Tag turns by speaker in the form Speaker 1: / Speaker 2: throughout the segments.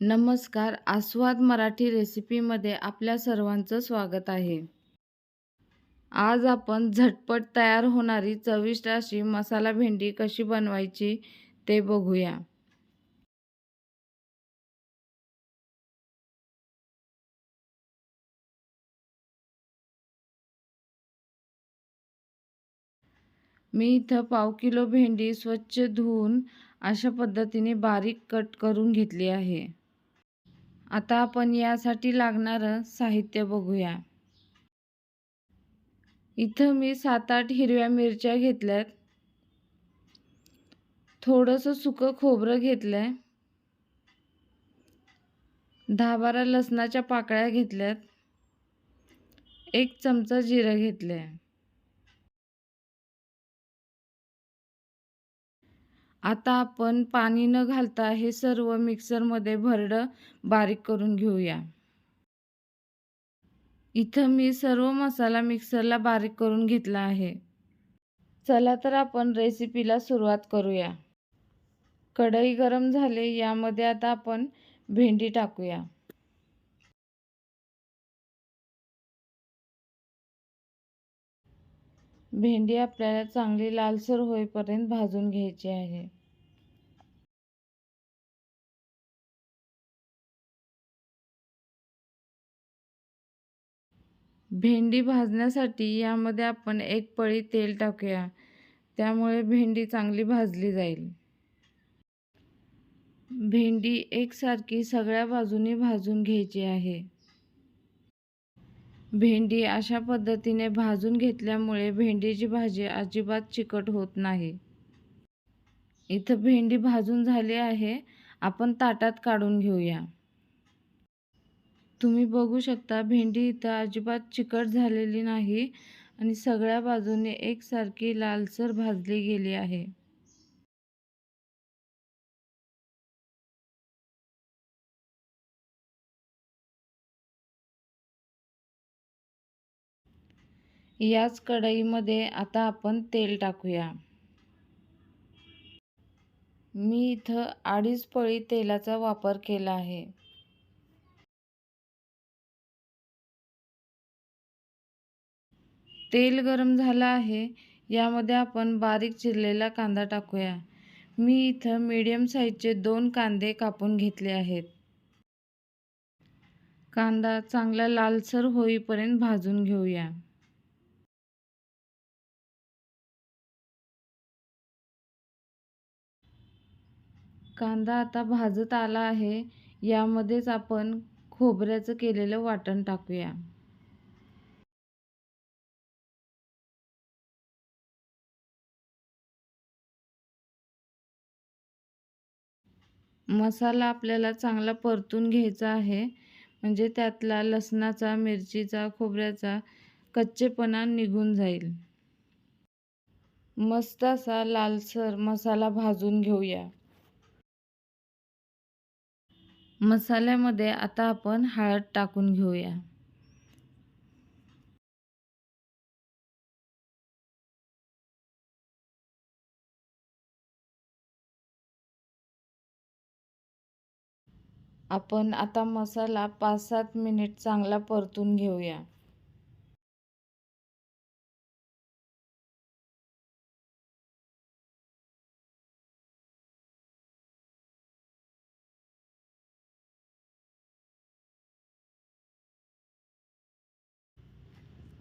Speaker 1: नमस्कार आस्वाद मराठी रेसिपीमध्ये आपल्या सर्वांचं स्वागत आहे. आज आपण झटपट तयार होणारी चविष्ट अशी मसाला भेंडी कशी बनवायची ते बघूया. मी इथं पाव किलो भेंडी स्वच्छ धुवून अशा पद्धतीने बारीक कट करून घेतली आहे. आता आपण यासाठी लागणारं साहित्य बघूया. इथं मी सात आठ हिरव्या मिरच्या घेतल्यात. थोडंसं सुकं खोबरं घेतलंय. दहा बारा लसणाच्या पाकळ्या घेतल्यात. एक चमचा जिरं घेतलंय. आता आपण पाणी न घालता हे सर्व मिक्सरमध्ये भरडं बारीक करून घेऊया. इथं मी सर्व मसाला मिक्सरला बारीक करून घेतला आहे. चला तर आपण रेसिपीला सुरुवात करूया. कढई गरम झाले यामध्ये आता आपण भेंडी टाकूया. भेंडी आपल्याला चांगली लालसर होईपर्यंत भाजून घ्यायची आहे. भेंडी भाजण्यासाठी यामध्ये आपण एक पळी तेल टाकूया. त्यामुळे भेंडी चांगली भाजली जाईल. भेंडी एकसारखी सगळ्या बाजूनी भाजून घ्यायची आहे. भेंडी अशा पद्धतीने भाजून घेतल्यामुळे भेंडीची भाजी अजिबात चिकट होत नाही. इथं भेंडी भाजून झाली आहे. आपण ताटात काढून घेऊया. तुम्ही बघू शकता भेंडी इथं अजिबात चिकट झालेली नाही आणि सगळ्या बाजूने एकसारखी लालसर भाजली गेली आहे. याच कढईमध्ये आता आपण तेल टाकूया. मी इथं अडीच पळी तेलाचा वापर केला आहे. तेल गरम झालं आहे यामध्ये आपण बारीक चिरलेला कांदा टाकूया. मी इथं मीडियम साईजचे दोन कांदे कापून घेतले आहेत. कांदा चांगला लालसर होईपर्यंत भाजून घेऊया. कांदा आता भाजत आला आहे यामध्येच आपण खोबऱ्याचं केलेलं वाटण टाकूया. मसाला आपल्याला चांगला परतून घ्यायचा आहे म्हणजे त्यातला लसणाचा मिरचीचा खोबऱ्याचा कच्चेपणा निघून जाईल. मस्त असा लालसर मसाला भाजून घेऊया. मसाल्यामध्ये आता आपण हळद टाकून घेऊया. आपण आता मसाला पाच सात मिनिट चांगला परतून घेऊया.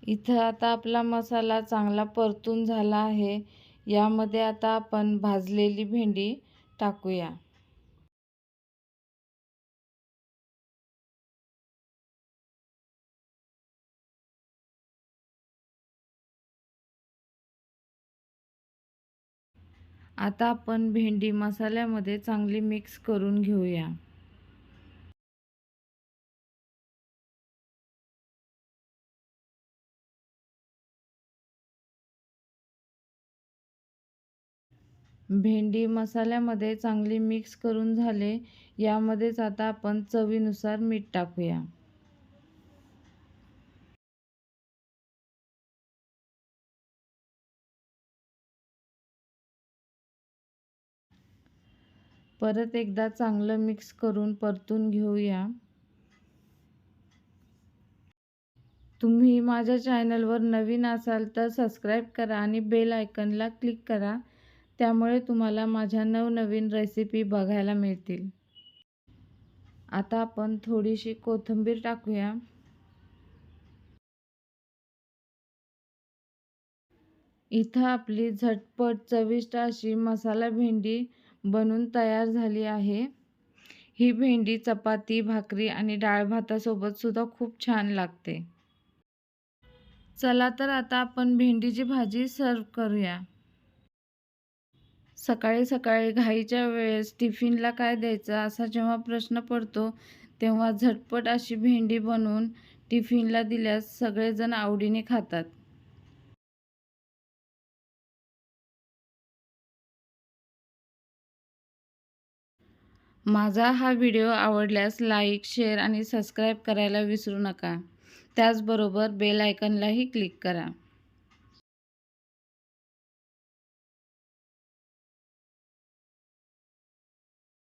Speaker 1: इथं आता आपला मसाला चांगला परतून झाला आहे. यामध्ये आता आपण भाजलेली भेंडी टाकूया. आता आपण भेंडी मसाल्यामध्ये चांगली मिक्स करून घेऊया. भेंडी मसाल्यामध्ये चांगली मिक्स करून झाले यामध्येच आता आपण चवीनुसार मीठ टाकूया. परत एकदा चांगलं मिक्स करून परतून घेऊया. तुम्ही माझ्या चॅनलवर नवीन असाल तर सबस्क्राईब करा आणि बेल आयकनला क्लिक करा. त्यामुळे तुम्हाला माझ्या नवनवीन रेसिपी बघायला मिळतील. आता आपण थोडीशी कोथिंबीर टाकूया. इथं आपली झटपट चविष्ट अशी मसाला भेंडी बनून तयार झाली आहे. ही भेंडी चपाती भाकरी आणि डाळ भातासोबत सुद्धा खूप छान लागते. चला तर आता आपण भेंडीची भाजी सर्व करूया. सकाळी सकाळी घाईच्या वेळेस टिफिनला काय द्यायचं असा जेव्हा प्रश्न पडतो तेव्हा झटपट अशी भेंडी बनवून टिफिनला दिल्यास सगळेजण आवडीने खातात. माझा हा व्हिडिओ आवडल्यास लाईक शेअर आणि सबस्क्राईब करायला विसरू नका. त्याचबरोबर बेल आयकनलाही क्लिक करा.